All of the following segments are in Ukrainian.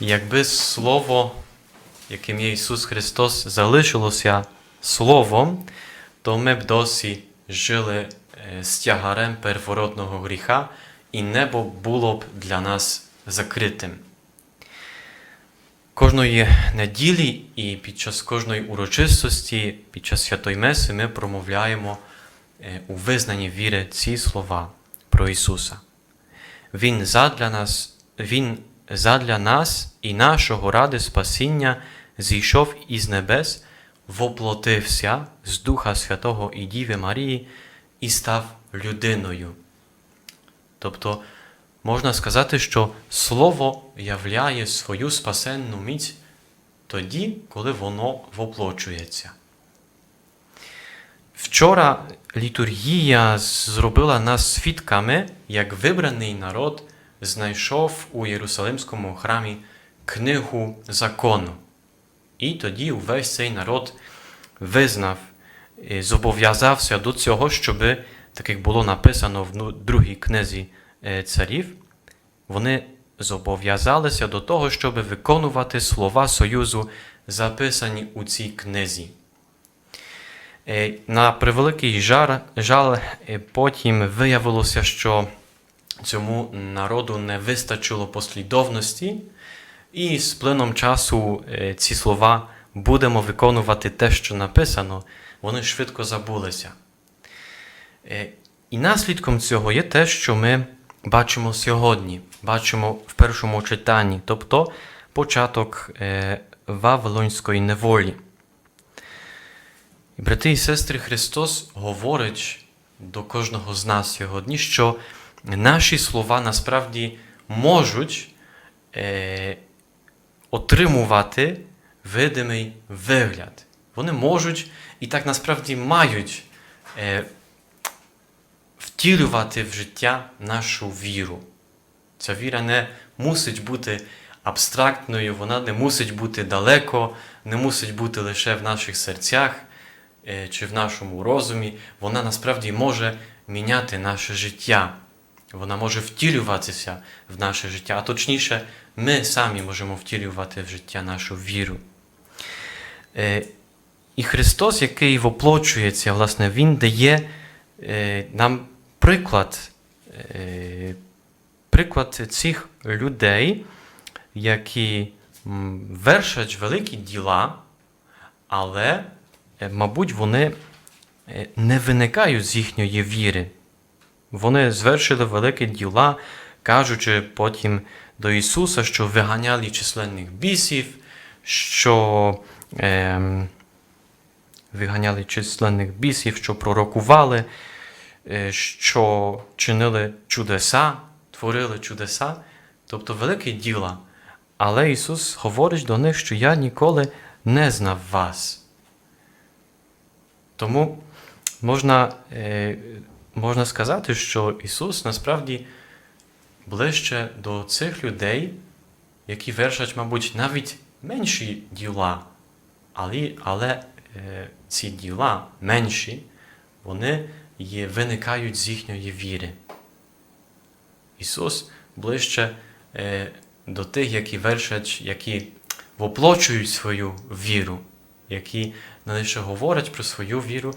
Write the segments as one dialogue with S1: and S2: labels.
S1: Якби Слово, яким є Ісус Христос, залишилося Словом, то ми б досі жили е, з тягарем первородного гріха, і небо було б для нас закритим. Кожної неділі і під час кожної урочистості, під час святої Меси ми промовляємо е, у визнанні віри ці слова про Ісуса. Він задля нас, Він задля нас і нашого ради спасіння зійшов із небес, воплотився з Духа Святого і Діви Марії і став людиною. Тобто можна сказати, що Слово являє свою спасенну міць тоді, коли воно воплочується. Вчора літургія зробила нас свідками, як вибраний народ знайшов у Єрусалимському храмі книгу закону. І тоді увесь цей народ визнав, зобов'язався до цього, щоб, так як було написано в ну- другій книзі е, царів, вони зобов'язалися до того, щоб виконувати слова Союзу, записані у цій книзі. Е, На превеликий жаль, е, потім виявилося, що цьому народу не вистачило послідовності, і з плином часу е, ці слова будемо виконувати те, що написано, вони швидко забулися. Е, І наслідком цього є те, що ми бачимо сьогодні, бачимо в першому читанні, тобто початок е, Вавилонської неволі. Брати і сестри, Христос говорить до кожного з нас сьогодні, що наші слова насправді можуть е, отримувати видимий вигляд. Вони можуть і так насправді мають е, втілювати в життя нашу віру. Ця віра не мусить бути абстрактною, вона не мусить бути далеко, не мусить бути лише в наших серцях е, чи в нашому розумі. Вона насправді може міняти наше життя. Вона може втілюватися в наше життя, а точніше, ми самі можемо втілювати в життя нашу віру. Е, І Христос, який воплочується, власне, Він дає е, нам приклад, е, приклад цих людей, які вершать великі діла, але, мабуть, вони не виникають з їхньої віри. Вони звершили великі діла, кажучи потім до Ісуса, що виганяли численних бісів, що ем, виганяли численних бісів, що пророкували, е, що чинили чудеса, творили чудеса, тобто великі діла. Але Ісус говорить до них, що я ніколи не знав вас. Тому можна, е, можна сказати, що Ісус насправді ближче до цих людей, які вершать, мабуть, навіть менші діла, але, але е, ці діла менші, вони є, виникають з їхньої віри. Ісус ближче е, до тих, які вершать, які воплочують свою віру, які не лише говорять про свою віру,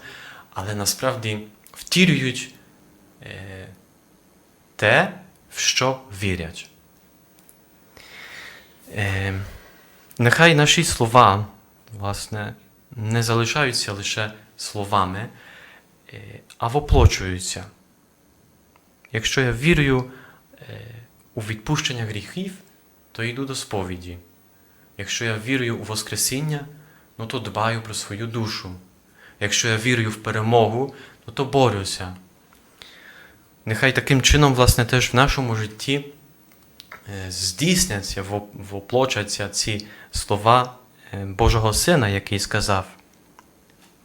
S1: але насправді втілюють е, те, в що вірять. Е, нехай наші слова, власне, не залишаються лише словами, е, а воплочуються. Якщо я вірю у відпущення гріхів, то йду до сповіді. Якщо я вірую у Воскресіння, ну то дбаю про свою душу. Якщо я вірую в перемогу, ну то борюся. Нехай таким чином, власне, теж в нашому житті е, здійсняться, воплочаться ці слова е, Божого Сина, який сказав: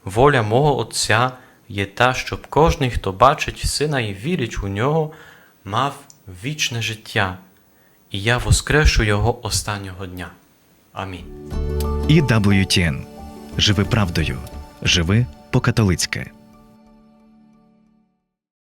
S1: Воля мого Отця є та, щоб кожний, хто бачить Сина і вірить у нього, мав вічне життя, і я воскрешу його останнього дня. Амінь.
S2: І WTN. Живи правдою. Живи по-католицьки.